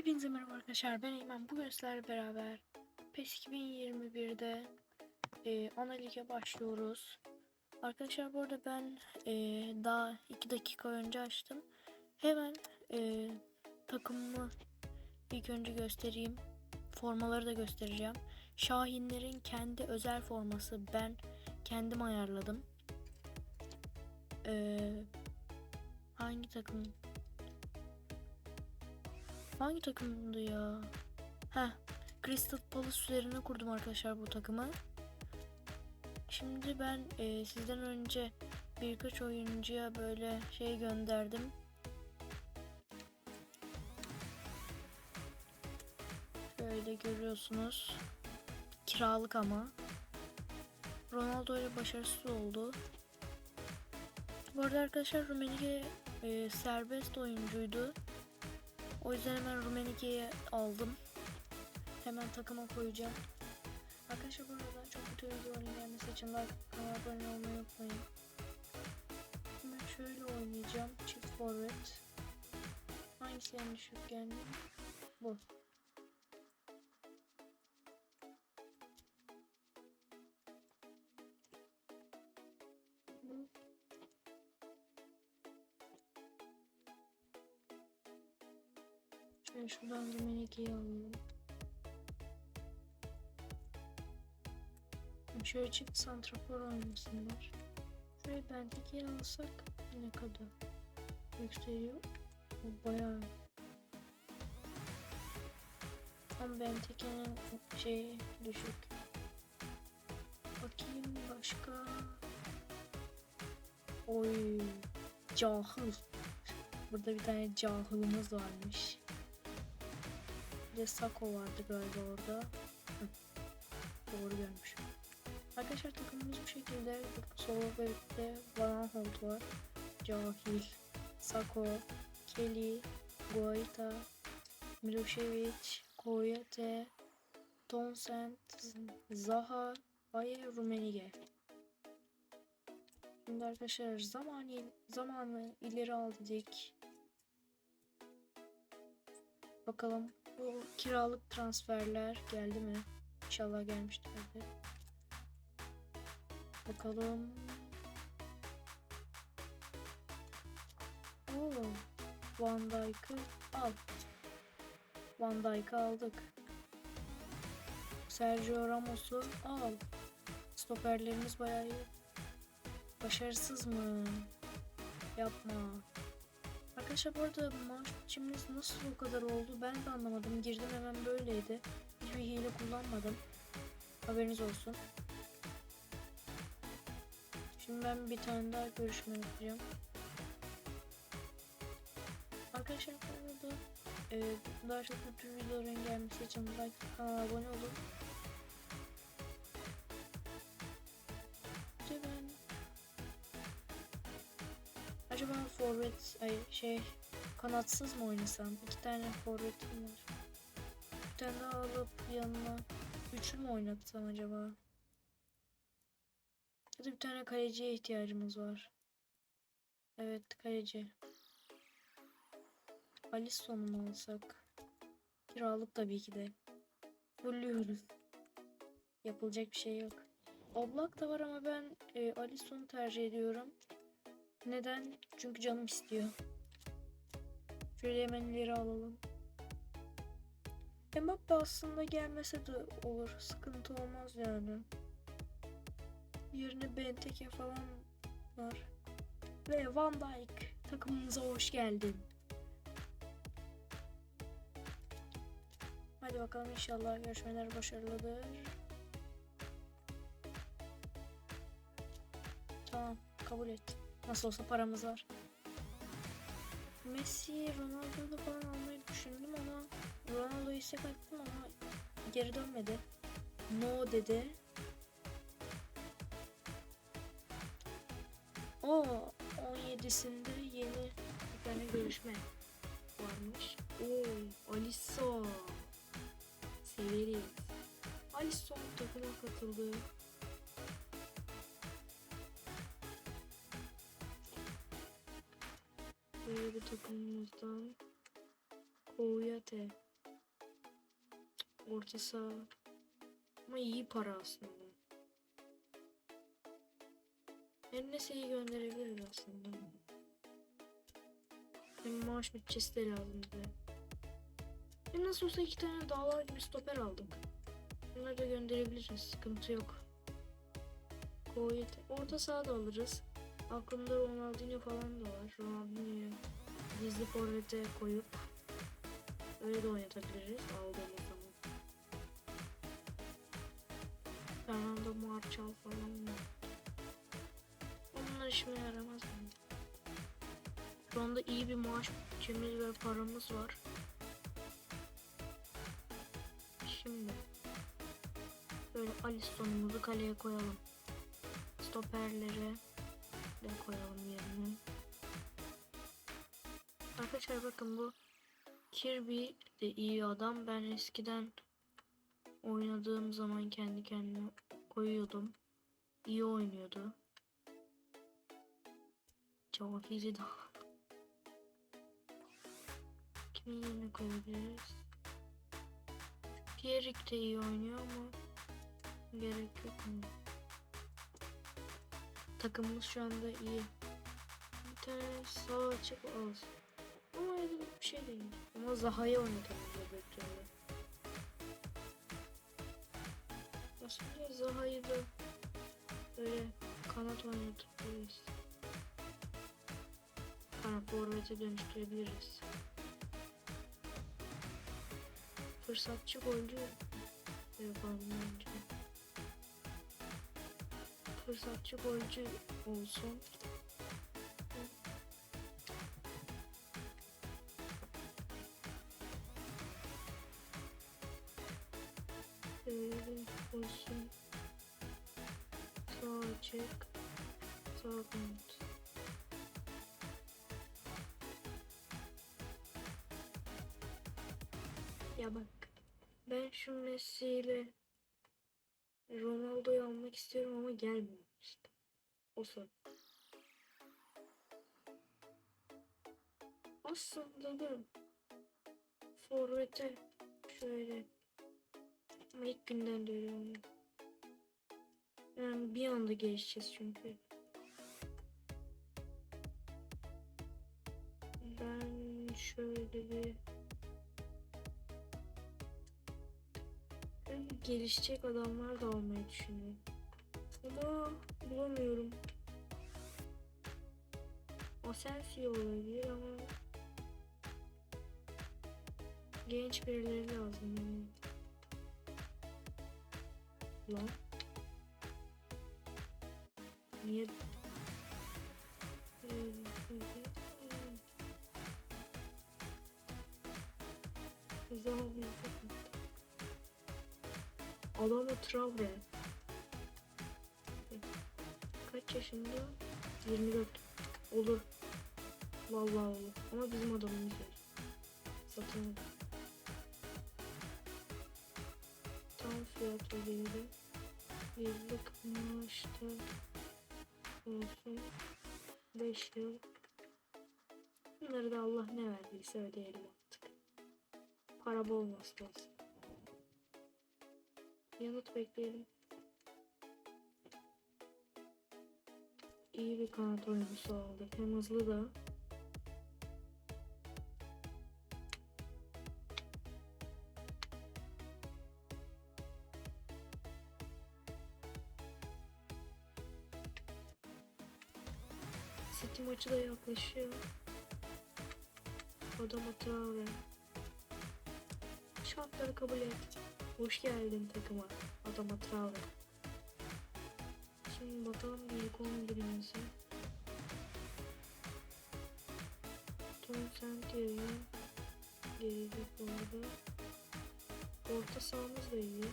Hepinize merhaba arkadaşlar. Ben Eymen. Bugün sizlerle beraber PES 2021'de e, ana lige başlıyoruz. Arkadaşlar bu arada ben e, daha 2 dakika önce açtım. Hemen e, takımımı ilk önce göstereyim. Formaları da göstereceğim. Şahinlerin kendi özel forması. Ben kendim ayarladım. E, hangi takım Hangi takımdı ya? Heh. Crystal Palace üzerine kurdum arkadaşlar bu takımı. Şimdi ben e, sizden önce birkaç oyuncuya böyle şey gönderdim. Böyle görüyorsunuz. Kiralık ama. Ronaldo ile başarısız oldu. Bu arada arkadaşlar Rumenige e, serbest oyuncuydu. O yüzden hemen Rumenige'yi aldım. Hemen takıma koyacağım. Arkadaşlar bu arada çok kötü videoların gelmesi için like, kanala abone olmayı unutmayın. Hemen şöyle oynayacağım. Çift forvet. Hangisi en düşük geldi? Bu. Şuradan Dominique'yi alalım. Şöyle çift santrafor oynasınlar. Şöyle Benteke'yi alsak ne kadar yükseliyor? Bu bayağı Tam Benteke'nin şeyi düşük. Bakayım başka. Oy cahil. Burada bir tane cahilimiz varmış. De Sako vardı galiba orada. Hı. Doğru görmüşüm. Arkadaşlar takımımız bu şekilde. Solo bebekte Van Holt var. Cahil, Sako, Kelly, Guaita, Milošević, Koyate, Townsend, Zaha, Baye, Rumenige. Şimdi arkadaşlar zamanı, zamanı ileri al. Bakalım bu kiralık transferler geldi mi? İnşallah gelmişlerdir. Bakalım. Oo, Van Dijk'ı al. Van Dijk'ı aldık. Sergio Ramos'u al. Stoperlerimiz bayağı iyi. Başarısız mı? Yapma. Arkadaşlar bu arada biçiminiz nasıl o kadar oldu ben de anlamadım. Girdim hemen böyleydi. Hiçbir hile kullanmadım. Haberiniz olsun. Şimdi ben bir tane daha görüşme yapacağım. Arkadaşlar bu arada e, daha çok bu tür videoların gelmesi için like kanala abone olun. Ay şey kanatsız mı oynasam? İki tane forvetim var. Bir tane alıp yanına üçlü mü oynatsam acaba? Ya bir tane kaleciye ihtiyacımız var. Evet kaleci. Alisson'u mu alsak? Kiralık tabii ki de. Fulluyoruz. Yapılacak bir şey yok. Oblak da var ama ben e, Alisson'u tercih ediyorum. Neden? Çünkü canım istiyor. Şöyle hemen ileri alalım. Mbappe aslında gelmese de olur. Sıkıntı olmaz yani. Yerine Benteke falan var. Ve Van Dijk takımımıza hoş geldin. Hadi bakalım inşallah görüşmeler başarılıdır. Tamam kabul et. Nasıl olsa paramız var. Messi, Ronaldo'yu falan almayı düşündüm ama Ronaldo'yu istek attım ama geri dönmedi. No dedi. O 17'sinde yeni bir tane görüşme varmış. Oo, Alisson. Severiz. Alisson takıma katıldı. Bir takımımızdan Koyate orta saha. Ama iyi para aslında. Enes'i gönderebiliriz aslında. Hem maaş bütçesi de lazım bize. Hem nasıl olsa iki tane dağlar gibi stoper aldık. Bunları da gönderebiliriz. Sıkıntı yok. Koyet. Orta saha da alırız. Aklımda Ronaldinho falan da var. Ronaldinho'yu gizli forvete koyup öyle de oynatabiliriz aldığımız zaman. Fernando Marçal falan var. Onlar işime yaramaz bence. Şu anda iyi bir maaş bütçemiz ve paramız var. Şimdi böyle Alisson'umuzu kaleye koyalım. Stoperleri de koyalım yerine. Arkadaşlar bakın bu Kirby de iyi adam. Ben eskiden oynadığım zaman kendi kendime koyuyordum. İyi oynuyordu. Çok iyiydi daha. Kimin yerine koyabiliriz? Pierik de iyi oynuyor ama gerek yok mu? Takımımız şu anda iyi. Bir tane sağ açık olsun. Ama öyle bir şey değil. Ama Zaha'yı öbür türlü. Aslında Zaha'yı da böyle kanat oynatabiliriz. Kanat forvete dönüştürebiliriz. Fırsatçı golcü yapalım bence. Fırsatçı golcü olsun. İle Ronaldo'yu almak istiyorum ama gelmiyor işte. O sorun. Aslında da Forvet'e şöyle ama ilk günden oluyor. Yani bir anda gelişeceğiz çünkü. Ben şöyle bir gelişecek adamlar da almayı düşünüyorum. Ama bulamıyorum. Asensio olabilir ama genç birileri lazım. Yani. Lan. Niye? Zaman Adama Traore. Kaç yaşında? 24. Olur. Vallahi olur. Ama bizim adamımız değil. Satın Tam fiyat ödeyelim. Yıllık maaşta olsun. 5 yıl. Bunları da Allah ne verdiyse ödeyelim artık. Para bol olsun. Yanıt bekleyelim. İyi bir kanat oyuncusu aldık. Hem hızlı da. City maçı da yaklaşıyor. Adama Traore. Şartları kabul et. Hoş geldin takıma. Adama Traore. Şimdi bakalım ilk 11'imize. Tom Santier'e gelecek bu arada. Orta sahamız da iyi.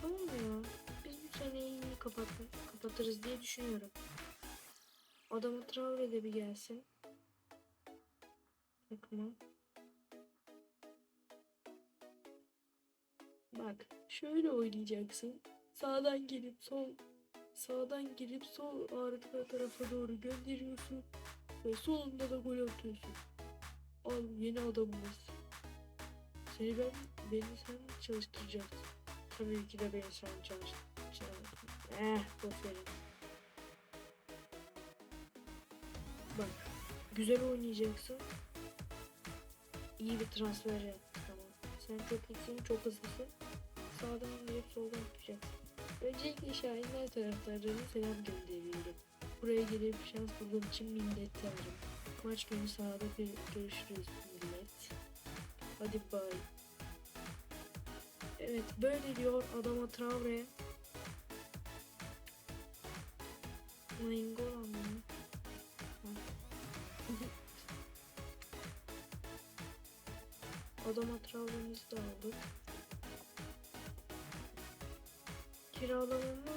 Tamam ya. Biz bu seneyi iyi kapat kapatırız diye düşünüyorum. Adama Traore de bir gelsin. Takıma. Şöyle oynayacaksın. Sağdan gelip sol sağdan gelip sol arka tarafa doğru gönderiyorsun ve solunda da gol atıyorsun. Al yeni adamımız. Seni ben, beni sen çalıştıracaksın. Tabii ki de beni sen çalıştıracaksın. Eh, boş verin. Bak, güzel oynayacaksın. İyi bir transfer yaptık ama. Sen çok iyisin, çok hızlısın. Sağdan indirip soldan tutacaksın. Öncelikle Şahinler taraftarlarına selam gönderiyorum. Buraya gelip şans bulduğum için minnettarım. Maç günü sahada görüşürüz millet. Hadi bay. Evet böyle diyor adama Traore. Nainggolan mı? Adama Traore'mizi de aldık. Kiralamama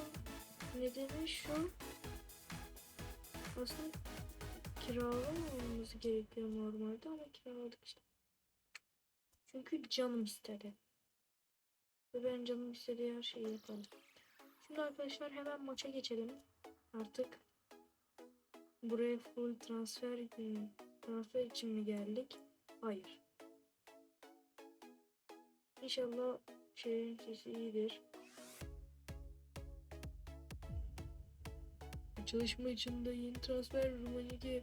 nedeni şu. Aslında kiralamamamız gerekiyor normalde ama kiraladık işte. Çünkü canım istedi. Ve ben canım istediği her şeyi yaparım. Şimdi arkadaşlar hemen maça geçelim. Artık buraya full transfer transfer için mi geldik? Hayır. İnşallah şeyin sesi iyidir. Çalışma için de yeni transfer Rumanigi.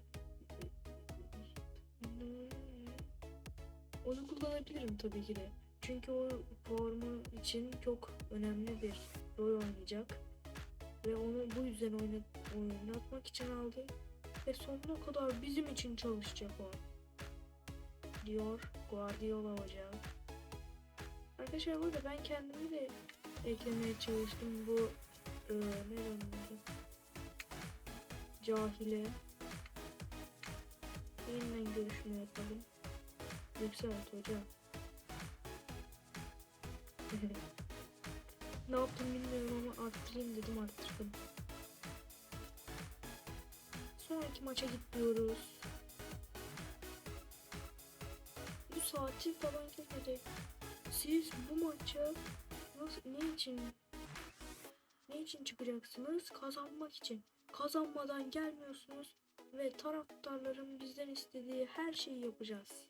Onu kullanabilirim tabii ki de. Çünkü o formu için çok önemli bir rol oynayacak. Ve onu bu yüzden oynat oynatmak için aldım. Ve sonuna kadar bizim için çalışacak o. Diyor Guardiola hoca. Arkadaşlar burada ben kendimi de eklemeye çalıştım bu e, ne denir? Cahile. Yeniden görüşme yapalım. Yükselt hocam. ne yaptım bilmiyorum ama arttırayım dedim arttırdım. Sonraki maça gidiyoruz. Bu saati falan kesmedi. Siz bu maça nasıl ne için ne için çıkacaksınız? Kazanmak için. Kazanmadan gelmiyorsunuz ve taraftarların bizden istediği her şeyi yapacağız.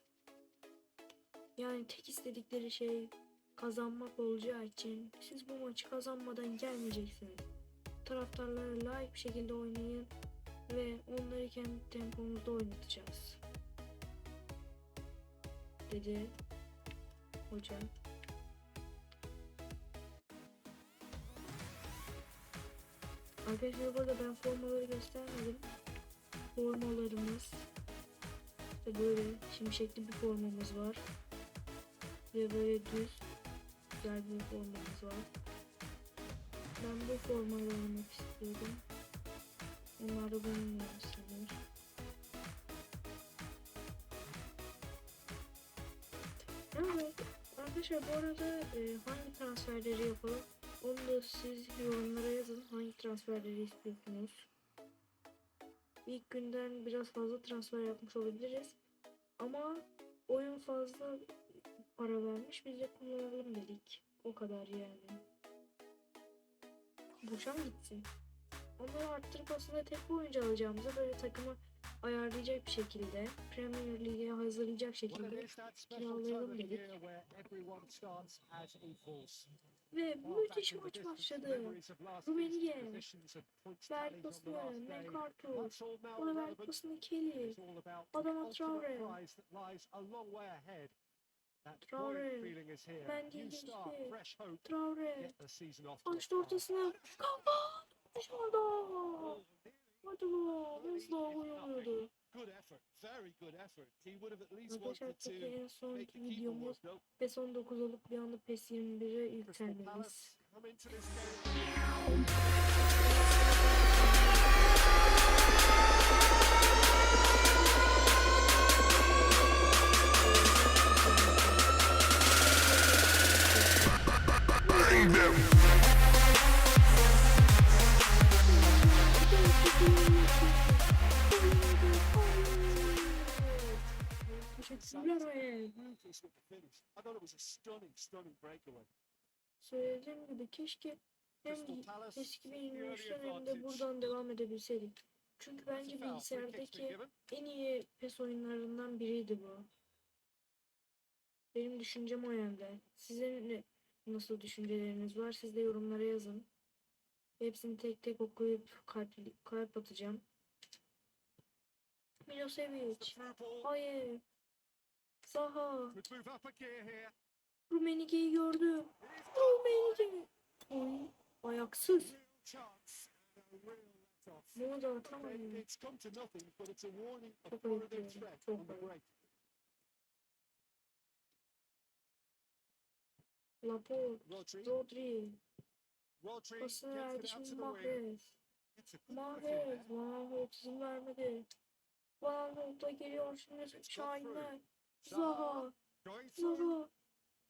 Yani tek istedikleri şey kazanmak olacağı için siz bu maçı kazanmadan gelmeyeceksiniz. Taraftarlara layık bir şekilde oynayın ve onları kendi tempomuzda oynatacağız. Dedi hoca. Arkadaşlar burada ben formaları göstermedim. Formalarımız işte böyle şimşekli bir formamız var. Ve böyle düz güzel bir formamız var. Ben bu formayı almak istiyorum. Onlar da benim yansılar. Evet. Arkadaşlar bu arada e, hangi transferleri yapalım? Onu da siz yorumlara yazın. Hangi transferleri istiyorsunuz? İlk günden biraz fazla transfer yapmış olabiliriz. Ama oyun fazla para vermiş. Biz de kullanalım dedik. O kadar yani. Boşa mı gitsin? Onları arttırıp aslında tek bir oyuncu alacağımıza böyle takımı ayarlayacak bir şekilde Premier Lig'e hazırlayacak şekilde kiralayalım dedik. Ve müthiş maç başladı. last day. McArthur, Ona. Berkos'un Kelly, Adama Traore. Traore. Mendy geçti. Traore, açtı ortasına, kafa, dışarıda. Hadi bu, nasıl least Arkadaşlar peki en sonki videomuz PES 19 olup bir anda PES 21'e Crystal keşke hem eski bilgisayar hem de buradan devam edebilseydik. Çünkü bence bilgisayardaki en iyi PES oyunlarından biriydi bu. Benim düşüncem o yönde. Sizin nasıl düşünceleriniz var? Siz de yorumlara yazın. Hepsini tek tek okuyup kalp, kalp atacağım. Milosevic. Hayır. Zaha. Could move up Oy. Ayaksız. Bunu da atamadım. Çok ayıp çok ayıp. Laporte. Rodri. Pasını verdi şimdi. Mahrez. Mahrez. Aanholt izin vermedi. Aanholt da geliyor şimdi Şahinler. Zaha. Zaha.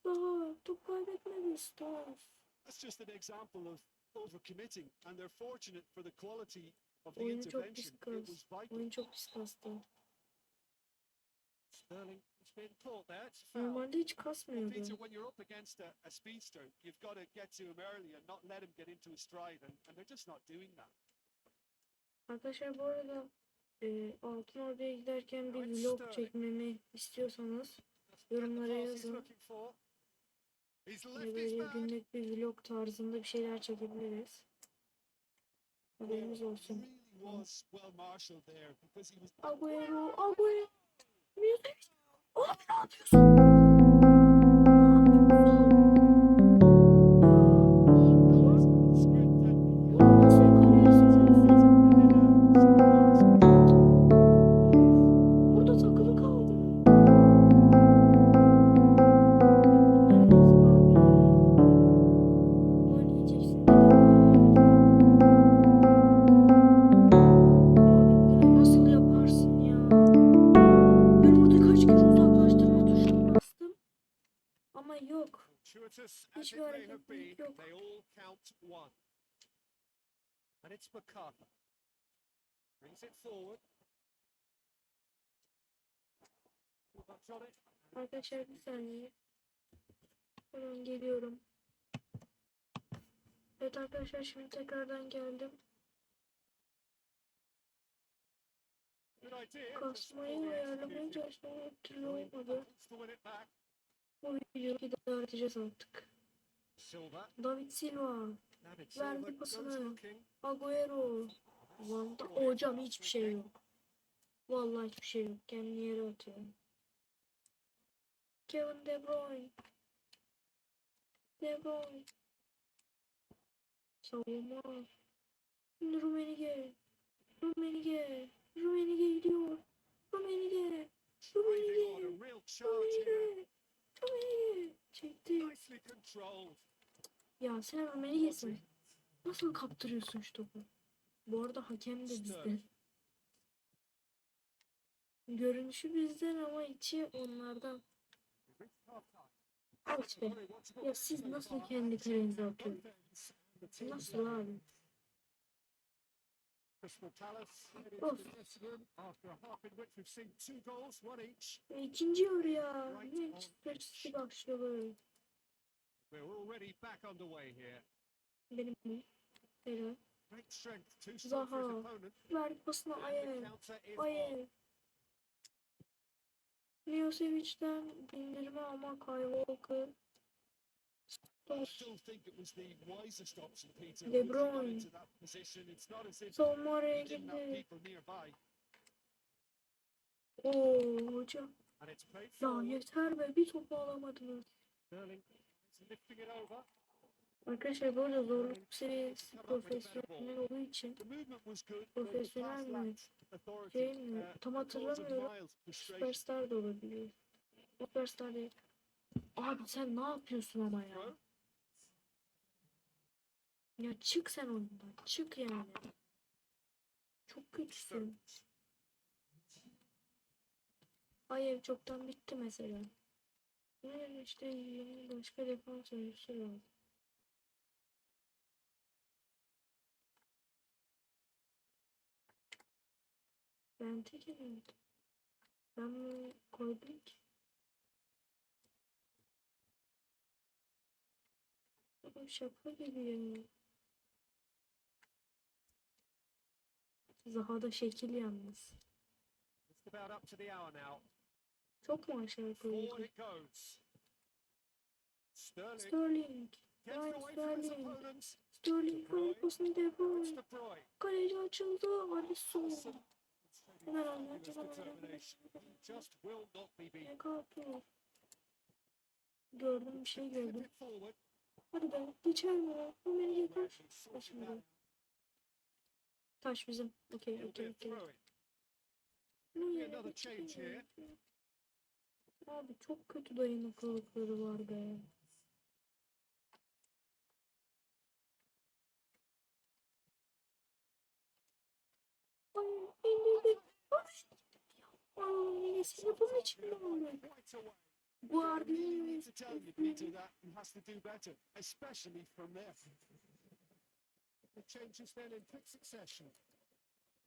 Zaha. Top kaybetmedi. Stones. That's just an example of overcommitting, and they're fortunate for the quality of the Oyunu çok intervention. It was vital. Oyun çok pis kastı. Sterling has been caught there. It's foul. Normalde hiç kasmıyordu. Peter, when you're up against a, a speedster, you've got to get to him early and not let him get into a stride, and, and they're just not doing that. Arkadaşlar bu arada e, Altın Ordu'ya giderken bir vlog çekmemi istiyorsanız Yorumlara yazın. Hani böyle günlük bir vlog tarzında bir şeyler çekebiliriz. Haberiniz olsun. Agüero, Agüero. Abi ne yapıyorsun? And it's MacArthur. Brings it forward. Arkadaşlar bir saniye. Hemen geliyorum. Evet arkadaşlar şimdi tekrardan geldim. Kasmayı ayarlamaya çalıştım ama bir türlü olmadı. Bu videoyu idare edeceğiz artık. Silva. David Silva, David Verdi Silva goes pasını. looking. Agüero. Van da hocam hiçbir şey yok. Vallahi hiçbir şey yok. Kendini yere atıyor. Kevin De Bruyne. De Bruyne. Savunma. Rumenige. Rumenige. Rumenige gidiyor. Rumenige. Rumenige. Rumenige. Rumenige. Çekti. Nicely controlled. Ya sen Rumenige'sin. Nasıl kaptırıyorsun şu topu? Bu arada hakem de bizden. Görünüşü bizden ama içi onlardan. Al işte. Ya siz nasıl kendi kalenize atıyorsunuz? Nasıl abi? Of. İkinci yarı ya. Ne çıtırtısı başlıyor böyle. We're already back underway here. Benim bu. Helal. Great strength, too strong for his Zaha. opponent. Verdi pasına. Miosevic'den bindirme ama Kyle Walker. İf Savunma people nearby. Oo hocam. Ya yeter be bir topu alamadınız. Arkadaşlar bu arada zorluk seviyesi profesyonel olduğu için profesyonel mi şey mi tam hatırlamıyorum. Süperstar da olabilir. Süperstar değil. Abi sen ne yapıyorsun ama ya? Ya çık sen oyundan. Çık yani. Çok kötüsün. Ay ev çoktan bitti mesela. Ne işte başka defans oyuncusu lazım. Ben tekim. Ben bunu koydum ki. Oğlum şaka gibi ya. Zaha da şekil yalnız. Just about up to the hour now. Çok mu aşağı goes. Sterling Ryan Sterling. Sterling pasını De Bruyne. Kaleci açıldı. Alisson. Hemen be beaten. Mekato. Gördüm bir şey gördüm. Hadi be. Geçer mi? Bu beni Başımda. that. Taş bizim. Okey okey okey. Abi çok kötü dayanıklılıkları var be. Neyse bunun için.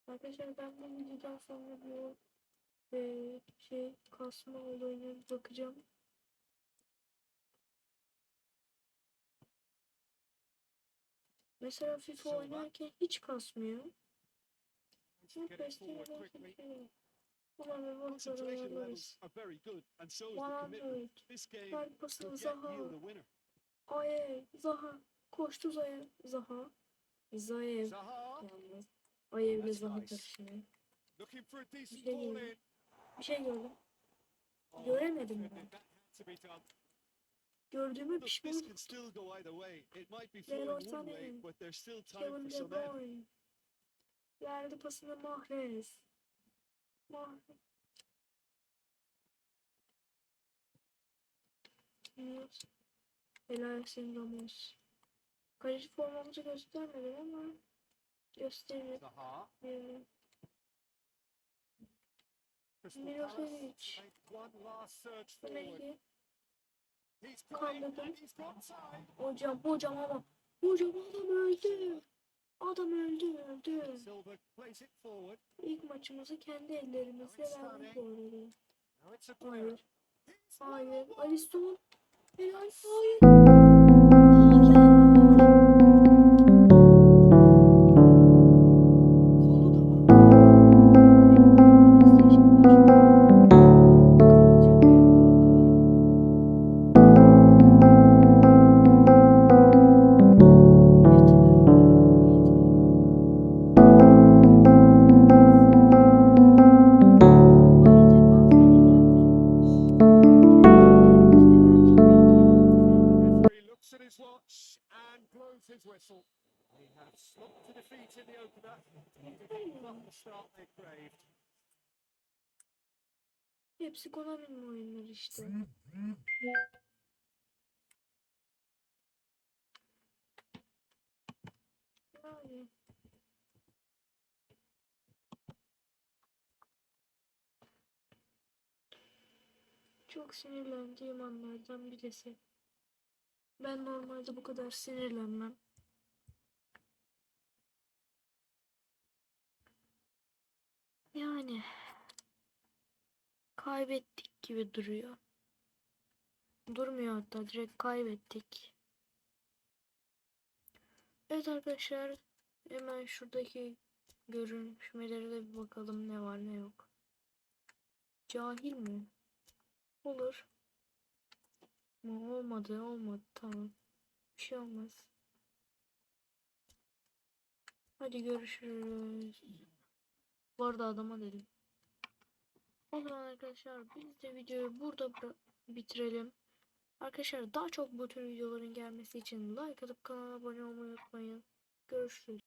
Arkadaşlar ben bu videodan sonra bu eee, şey kasma olayına bakacağım. Mesela FIFA oynarken hiç kasmıyor. Ama quickly. şey Ulan ve bunu Concentration levels ayarlarız. are very good, and so is the commitment. 100. This game Ver could pasını get Zaha. you the winner. Aye. Zaha. Koştu. Zaha. Zayev. Zaha Yalnız. Ayev'le That's Zaha karışıyor. looking for a decent ball gördüm. in. Bir şey gördüm. Göremedim. Gördüğüme Look, pişman Leroy Sané. Kevin De. Bruyne. Verdi pasını Mahrez. Mahrez. Ramos. Helal olsun Ramos. Kaleci formamızı göstermedim ama gösterir. Zaha. Ee, got time. Hocam hocam ama. Hocam adam öldü. Adam öldü öldü. İlk maçımızı kendi ellerimizle verdik bu arada. Now it's a player. Hayır. Hayır. Alisson. Helal. Hayır. Kolu his watch and blows his whistle. They have slumped to defeat in the opener. Not the start they craved. Hepsi Konami'nin oyunları işte. Yani. Çok sinirlendiğim anlardan birisi. Ben normalde bu kadar sinirlenmem. Yani kaybettik gibi duruyor. Durmuyor hatta direkt kaybettik. Evet arkadaşlar hemen şuradaki görünüşmelere de bir bakalım ne var ne yok. Cahil mi? Olur. Ama olmadı olmadı tamam. Bir şey olmaz. Hadi görüşürüz. Bu arada adama dedim. O zaman arkadaşlar biz de videoyu burada bitirelim. Arkadaşlar daha çok bu tür videoların gelmesi için like atıp kanala abone olmayı unutmayın. Görüşürüz.